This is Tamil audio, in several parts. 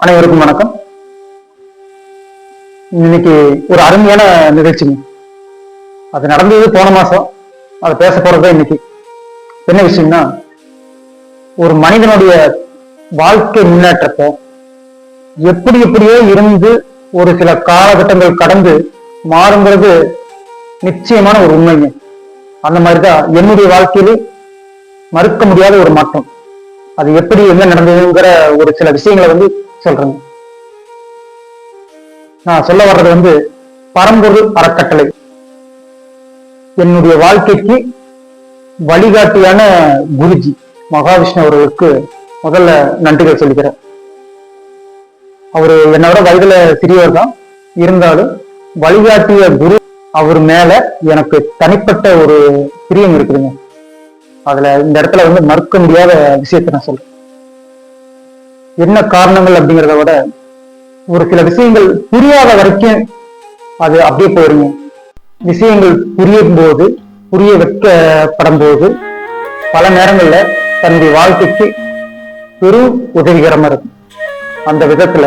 அனைவருக்கும் வணக்கம். இன்னைக்கு ஒரு அருமையான நிகழ்ச்சிங்க அது நடந்தது போன மாசம். அதை பேச போறது இன்னைக்கு. என்ன விஷயம்னா ஒரு மனிதனுடைய வாழ்க்கை முன்னேற்றத்தை எப்படி எப்படியோ இருந்து ஒரு சில காலகட்டங்கள் கடந்து மாறுங்கிறது நிச்சயமான ஒரு உண்மைங்க. அந்த மாதிரிதான் என்னுடைய வாழ்க்கையிலே மறுக்க முடியாத ஒரு மாற்றம். அது எப்படி என்ன நடந்ததுங்கிற ஒரு சில விஷயங்களை வந்து சொல்றேங்க நான் சொல்ல வர்றது வந்து பரம்பொருள் அறக்கட்டளை. என்னுடைய வாழ்க்கைக்கு வழிகாட்டியான குருஜி மகாவிஷ்ணு அவர்களுக்கு முதல்ல நன்றிகள் சொல்லிக்கிறேன். அவரு என்னோட வயதுல சிறியவர் தான். இருந்தாலும் வழிகாட்டிய குரு அவர் மேல எனக்கு தனிப்பட்ட ஒரு பிரியம் இருக்குதுங்க. அதுல இந்த இடத்துல வந்து மறுக்க முடியாத விஷயத்தை நான் சொல்றேன். என்ன காரணங்கள் அப்படிங்கிறத விட ஒரு சில விஷயங்கள் புரியாத வரைக்கும் அது அப்படியே போயிருங்க விஷயங்கள் புரியும் போது புரிய வைக்கப்படும் போது பல நேரங்களில் தன்னுடைய வாழ்க்கைக்கு பெரும் உதவிகரமா இருக்கும். அந்த விதத்துல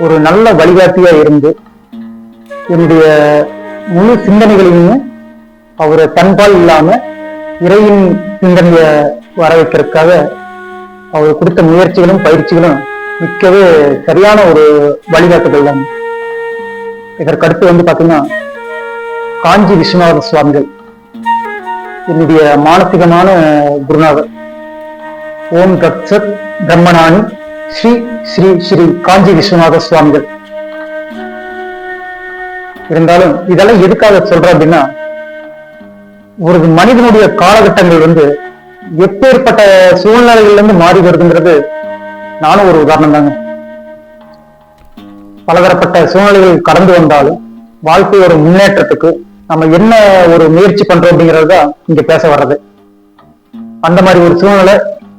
ஒரு நல்ல வழிகாட்டியா இருந்து என்னுடைய முழு சிந்தனைகளையும் அவரை தன்பால் இல்லாம இறையின் சிந்தனைய வர வைக்கிறதுக்காக அவர் கொடுத்த முயற்சிகளும் பயிற்சிகளும் மிக்கவே சரியான ஒரு வழிகாட்டுதல் தான் இதற்கடுத்து வந்து பார்த்தீங்கன்னா காஞ்சி விஸ்வநாத சுவாமிகள் என்னுடைய மானசீகமான குருநாதர் ஓம் தத்சத் பிரம்மணானி ஸ்ரீ ஸ்ரீ ஸ்ரீ காஞ்சி விஸ்வநாத சுவாமிகள். இருந்தாலும் இதெல்லாம் எதுக்காக சொல்றேன் அப்படின்னா ஒரு மனிதனுடைய காலகட்டங்கள் வந்து எப்பேற்பட்ட சூழ்நிலைகள்ல இருந்து மாறி வருதுங்கிறது நானும் ஒரு உதாரணம் தாங்க. பலதரப்பட்ட சூழ்நிலைகள் கடந்து வந்தாலும் வாழ்க்கையோட முன்னேற்றத்துக்கு நம்ம என்ன ஒரு முயற்சி பண்றோம் அப்படிங்கிறது தான் இங்க பேச வர்றது. அந்த மாதிரி ஒரு சூழ்நிலை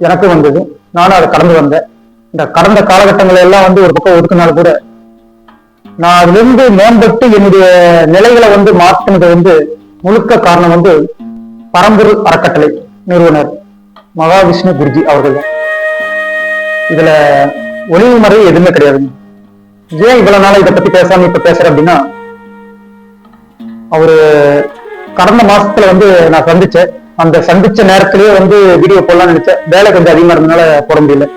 எனக்கு வந்தது. நானும் அதை கடந்து வந்தேன். இந்த கடந்த காலகட்டங்களை எல்லாம் வந்து ஒரு பக்கம் ஒதுக்குனாலும் கூட நான் அதுலேருந்து மேம்பட்டு என்னுடைய நிலைகளை வந்து மாற்றினது வந்து முழுக்க காரணம் வந்து பரம்பொருள் அறக்கட்டளை. நிறுவனர் மகாவிஷ்ணு குருஜி அவர்கள். தான். இதுல ஒளிவு முறை எதுவுமே கிடையாதுங்க. ஏன் இவ்வளவு நாள் இதை பத்தி பேசாம இப்ப பேசுறேன் அப்படின்னா அவரு கடந்த மாசத்துல வந்து நான் சந்திச்சேன். அந்த சந்திச்ச நேரத்திலேயே வந்து வீடியோ போடலாம்னு நினைச்சேன். வேலை கொஞ்சம் அதிகமா இருந்ததுனால போட முடியல.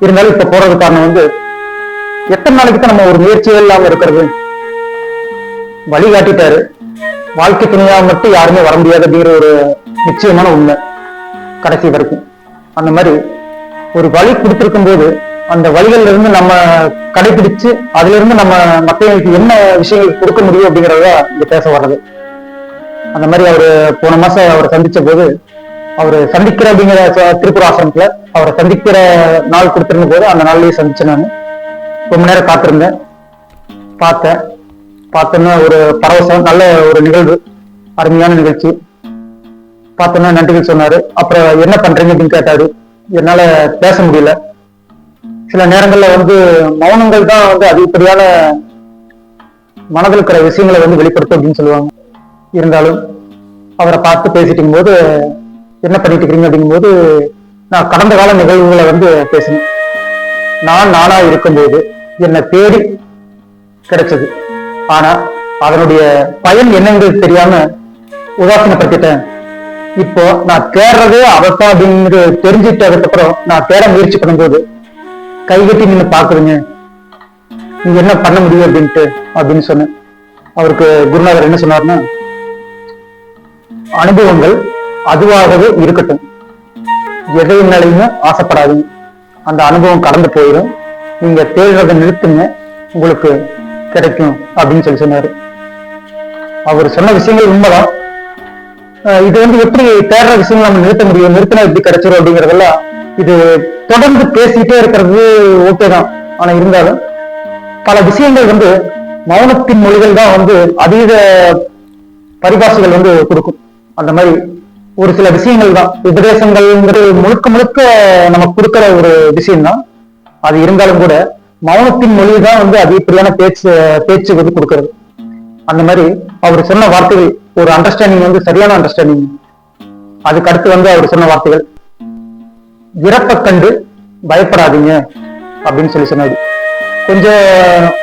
இருந்தாலும் இப்ப போறது காரணம் வந்து எத்தனை நாளைக்கு தான் நம்ம ஒரு முயற்சியே இல்லாம இருக்கிறது? வழிகாட்டிட்டாரு. வாழ்க்கை துணையா மட்டும் யாருமே வர முடியாது அப்படிங்கிற ஒரு நிச்சயமான உண்மை. கடைசி வரைக்கும். அந்த மாதிரி ஒரு வழி கொடுத்துருக்கும் போது அந்த வழிகள்ல இருந்து நம்ம கடைபிடிச்சு அதுல இருந்து நம்ம மக்களுக்கு என்ன விஷயங்கள் கொடுக்க முடியும் அப்படிங்கறத இங்க பேச வர்றது. அந்த மாதிரி அவரு போன மாசம் அவரை சந்திச்ச போது அவரு சந்திக்கிற அப்படிங்கிற ச- திருப்பூர் ஆசிரமத்துல அவரை சந்திக்கிற நாள் கொடுத்துருந்த போது அந்த நாள்லயே சந்திச்சேன் நான். ரொம்ப நேரம் காத்திருந்தேன். பார்த்தேன். பார்த்தோன்னா ஒரு பரவசம் நல்ல ஒரு நிகழ்வு. அருமையான நிகழ்ச்சி. பார்த்தோன்னா நன்றிகள் சொன்னாரு. அப்புறம் என்ன பண்றீங்க அப்படின்னு கேட்டாரு. என்னால பேச முடியல. சில நேரங்கள்ல வந்து மௌனங்கள் தான் வந்து அதிகப்படியான மனதில் இருக்கிற விஷயங்களை வந்து வெளிப்படுத்தும் அப்படின்னு சொல்லுவாங்க. இருந்தாலும் அவரை பார்த்து பேசிட்டு போது என்ன பண்ணிட்டு இருக்கீங்க அப்படிங்கும்போது நான் கடந்த கால நிகழ்வுகளை வந்து பேசினேன். நான் நானா இருக்கும்போது என்னை தேடி கிடைச்சது. ஆனா அதனுடைய பயன் என்னங்கிறது தெரியாம உதாசீனப்படுத்திட்டேன். இப்போ நான் தேடுறதே அவத்தான் அப்படிங்கிறது தெரிஞ்சுட்டு அதுக்கப்புறம் நான் தேட முயற்சி பண்ணும்போது கைகட்டி நின்று பாக்குறீங்க நீங்க என்ன பண்ண முடியும் அப்படின்ட்டு அப்படின்னு சொன்னேன். அவருக்கு குருநாதர் என்ன சொன்னார்னா அனுபவங்கள் அதுவாகவே இருக்கட்டும். எதை நிலையுமே ஆசைப்படாதீங்க. அந்த அனுபவம் கடந்து போயிடும். நீங்க தேடுறதை நிறுத்துங்க. உங்களுக்கு கிடைக்கும். அப்படின்னு சொல்லி சொன்னாரு. அவர் சொன்ன விஷயங்கள் உண்மைதான். இது வந்து எப்படி தேடுற விஷயங்கள் நம்ம நிறுத்த முடியும்? நிறுத்தினா எப்படி கிடைச்சிரும் அப்படிங்கறதெல்லாம் இது தொடர்ந்து பேசிக்கிட்டே இருக்கிறது ஓகே தான். ஆனா இருந்தாலும் பல விஷயங்கள் வந்து மௌனத்தின் மொழிகள் தான் வந்து அதீத பரிபாஷைகள் வந்து கொடுக்கும். அந்த மாதிரி ஒரு சில விஷயங்கள் தான். உபதேசங்கள்ங்கிறது முழுக்க முழுக்க நமக்கு கொடுக்குற ஒரு விஷயம் தான். அது இருந்தாலும் கூட மௌனத்தின் மொழி தான் வந்து அதிகப்படியான பேச்சு பேச்சு வந்து கொடுக்கறது. அந்த மாதிரி அவர் சொன்ன வார்த்தைகள் ஒரு அண்டர்ஸ்டாண்டிங் வந்து சரியான அண்டர்ஸ்டாண்டிங் அதுக்கு அடுத்து வந்து அவர் சொன்ன வார்த்தைகள் இறப்பை கண்டு பயப்படாதீங்க அப்படின்னு சொல்லி சொன்னாரு. கொஞ்சம்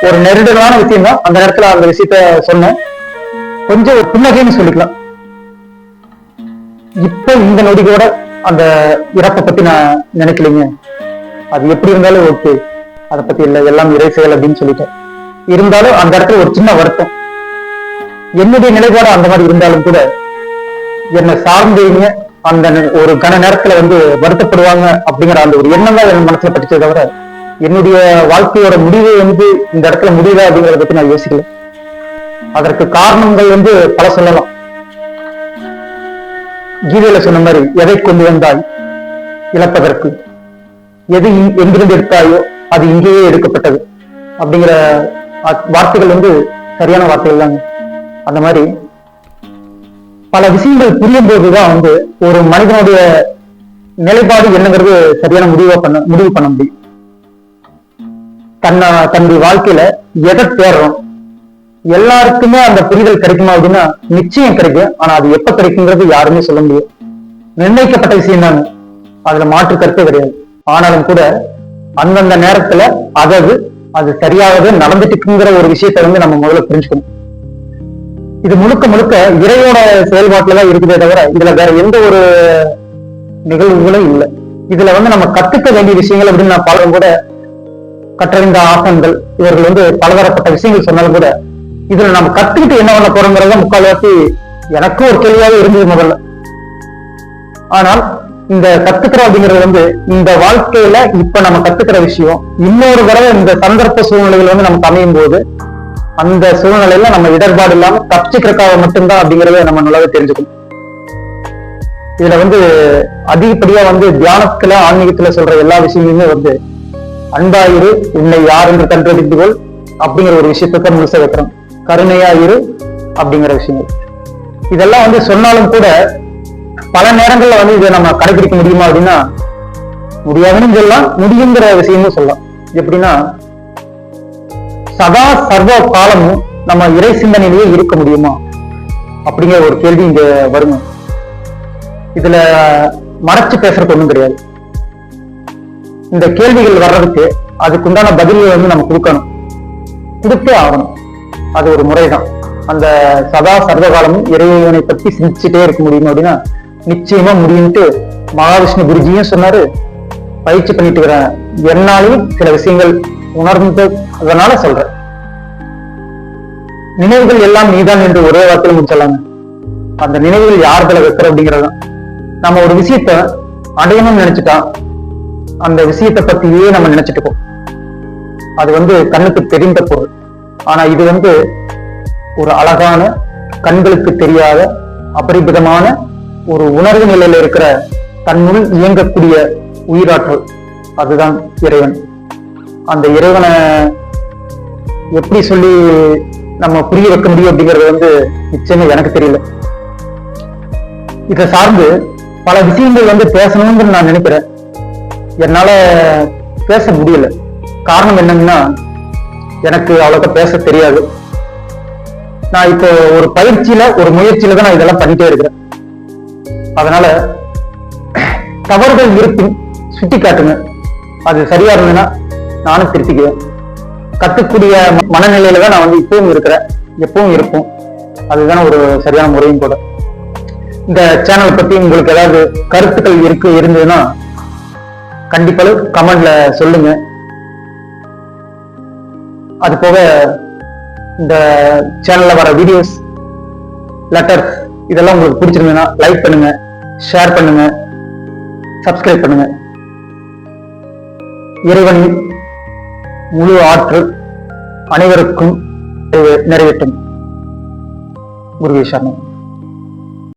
ஒரு நெருடலான விஷயம் தான். அந்த நேரத்துல அந்த விஷயத்த சொன்னேன். கொஞ்சம் ஒரு புன்னகைன்னு சொல்லிக்கலாம். இப்ப இந்த நொடியோட அந்த இறப்பை பத்தி நான் நினைக்கலைங்க. அது எப்படி இருந்தாலும் ஓகே அதை பத்தி இல்லை. எல்லாம் இறை செயல் அப்படின்னு சொல்லிட்டேன். இருந்தாலும் அந்த இடத்துல ஒரு சின்ன வருத்தம். என்னுடைய நிலைப்பாடு அந்த மாதிரி இருந்தாலும் கூட என்னை சார்ந்தவங்க அந்த ஒரு கன நேரத்துல வந்து வருத்தப்படுவாங்க அப்படிங்கிற அந்த ஒரு எண்ணம் தான் என் மனசுல பட்டுச்சே தவிர என்னுடைய வாழ்க்கையோட முடிவு வந்து இந்த இடத்துல முடியுதா அப்படிங்கறத பத்தி நான் யோசிக்கல. அதற்கு காரணங்கள் வந்து பல சொல்லலாம். கீதையில சொன்ன மாதிரி எதை கொண்டு வந்தாய் இழப்பதற்கு? எது எங்கிருந்து எடுத்தாயோ அது இங்கேயே எடுக்கப்பட்டது. அப்படிங்கிற அ- வார்த்தைகள் வந்து சரியான வார்த்தைகள் தாங்க. அந்த மாதிரி பல விஷயங்கள் புரியும் போதுதான் வந்து ஒரு மனிதனுடைய நிலைப்பாடு என்னங்கிறது சரியான முடிவா பண்ண முடிவு பண்ண முடியும். தன்னை தன்னுடைய வாழ்க்கையில எதை தேடுறோம்? எல்லாருக்குமே அந்த புரிதல் கிடைக்குமா அப்படின்னா நிச்சயம் கிடைக்கும். ஆனா அது எப்ப கிடைக்குங்கிறது யாருமே சொல்ல முடியும் நிர்ணயிக்கப்பட்ட விஷயம் தான். அதுல மாற்று கருத்தே கிடையாது. ஆனாலும் கூட அந்தந்த நேரத்துல அதாவது அது சரியாகவே நடந்துட்டு இருக்குங்கிற ஒரு விஷயத்தை வந்து நம்ம முதல்ல புரிஞ்சுக்கணும். இது முழுக்க முழுக்க இறையோட செயல்பாட்டுல தான் இருக்குதே தவிர இதுல வேற எந்த ஒரு நிகழ்வுகளும் இல்லை. இதுல வந்து நம்ம கத்துக்க வேண்டிய விஷயங்கள் அப்படின்னு நான் பலரும் கூட கற்றறிந்த ஆசன்கள் இவர்கள் வந்து பலதரப்பட்ட விஷயங்கள் சொன்னாலும் கூட இதுல நம்ம கத்துக்கிட்டு என்ன பண்ண போறோங்கிறத முக்கால்வாசி எனக்கும் ஒரு கேள்வியாக இருந்தது முதல்ல. ஆனால் இந்த கத்துக்கிறோம் அப்படிங்கிறது வந்து இந்த வாழ்க்கையில இப்ப நம்ம கத்துக்கிற விஷயம் இன்னொரு தடவை இந்த சந்தர்ப்ப சூழ்நிலைகள் வந்து நமக்கு அமையும் போது அந்த சூழ்நிலையில நம்ம இடர்பாடு இல்லாம தப்பிச்சுக்கிறக்காக மட்டும்தான் அப்படிங்கறத நம்ம நல்லாவே தெரிஞ்சுக்கணும். இதுல வந்து அதிகப்படியா வந்து தியானத்துல ஆன்மீகத்துல சொல்ற எல்லா விஷயங்களுமே வந்து அன்பாயிரு உன்னை யார் என்று கண்டறிந்து கொள் அப்படிங்கிற ஒரு விஷயத்தை முழுச வைக்கிறோம். கருணையாயிரு அப்படிங்கிற விஷயங்கள். இதெல்லாம் வந்து சொன்னாலும் கூட பல நேரங்கள்ல வந்து இதை நம்ம கடைபிடிக்க முடியுமா அப்படின்னா முடியாதுன்னு சொல்லலாம் முடியுங்கிற விஷயமும் சொல்லலாம். எப்படின்னா சதா சர்வ காலமும் நம்ம இறை சிந்தனையிலேயே இருக்க முடியுமா? அப்படிங்கிற ஒரு கேள்வி இங்க வருங்க. இதுல மறைச்சு பேசுறது ஒண்ணும் கிடையாது. இந்த கேள்விகள் வர்றதுக்கு அதுக்குண்டான பதில்களை வந்து நம்ம கொடுக்கணும். கொடுத்தே ஆகணும். அது ஒரு முறைதான். அந்த சதா சர்வகாலமும் இறைவனை பத்தி சிந்திச்சுட்டே இருக்க முடியும் அப்படின்னா நிச்சயமா முடியும்ட்டு மகாவிஷ்ணு குருஜியும் சொன்னாரு. பயிற்சி பண்ணிட்டு இருக்கிறேன் என்னாலையும் சில விஷயங்கள் உணர்ந்து அதனால சொல்றேன். நினைவுகள் எல்லாம் நீதான் என்று ஒரே வார்த்தையில் முடிச்சலாங்க அந்த நினைவுகள் யார்களை வைக்கிற அப்படிங்கறதுதான். நம்ம ஒரு விஷயத்த அடையணும்னு நினைச்சிட்டா அந்த விஷயத்தை பத்தியே நம்ம நினைச்சிட்டு அது வந்து கண்ணுக்கு தெரிந்த பொருள். ஆனா இது வந்து ஒரு அழகான கண்களுக்கு தெரியாத அபரிபிதமான ஒரு உணர்வு நிலையில இருக்கிற தன்னுள் இயங்கக்கூடிய உயிராற்றல். அதுதான் இறைவன். அந்த இறைவனை எப்படி சொல்லி நம்ம புரிய வைக்க முடியும் அப்படிங்கறது வந்து நிச்சயமா எனக்கு தெரியல. இதை சார்ந்து பல விஷயங்கள் வந்து பேசணும்னு நான் நினைக்கிறேன். என்னால பேச முடியல. காரணம் என்னன்னா எனக்கு அவ்வளோக்க பேச தெரியாது. நான் இப்போ ஒரு பயிற்சியில ஒரு முயற்சியில தான் நான் இதெல்லாம் பண்ணிட்டே இருக்கிறேன். அதனால தவறுகள் இருப்பின் சுட்டி காட்டுங்க அது சரியா இருந்ததுன்னா நானும் திருத்திக்குவேன் கத்துக்கூடிய மனநிலையில தான் நான் வந்து இப்பவும் இருக்கிறேன். எப்பவும் இருப்போம். அதுதான் ஒரு சரியான முறையும் கூட. இந்த சேனல் பத்தி உங்களுக்கு ஏதாவது கருத்துக்கள் இருக்கு இருந்ததுன்னா கண்டிப்பாக கமெண்ட்ல சொல்லுங்க. அது போக இந்த சேனல்ல வர வீடியோஸ் லெட்டர் இதெல்லாம் உங்களுக்கு பிடிச்சிருந்ததுன்னா லைக் பண்ணுங்க ஷேர் பண்ணுங்க சப்ஸ்கிரைப் பண்ணுங்க. இறைவனின் முழு ஆற்றல் அனைவருக்கும் நிறைவேற்றும். குருவே சரணம்.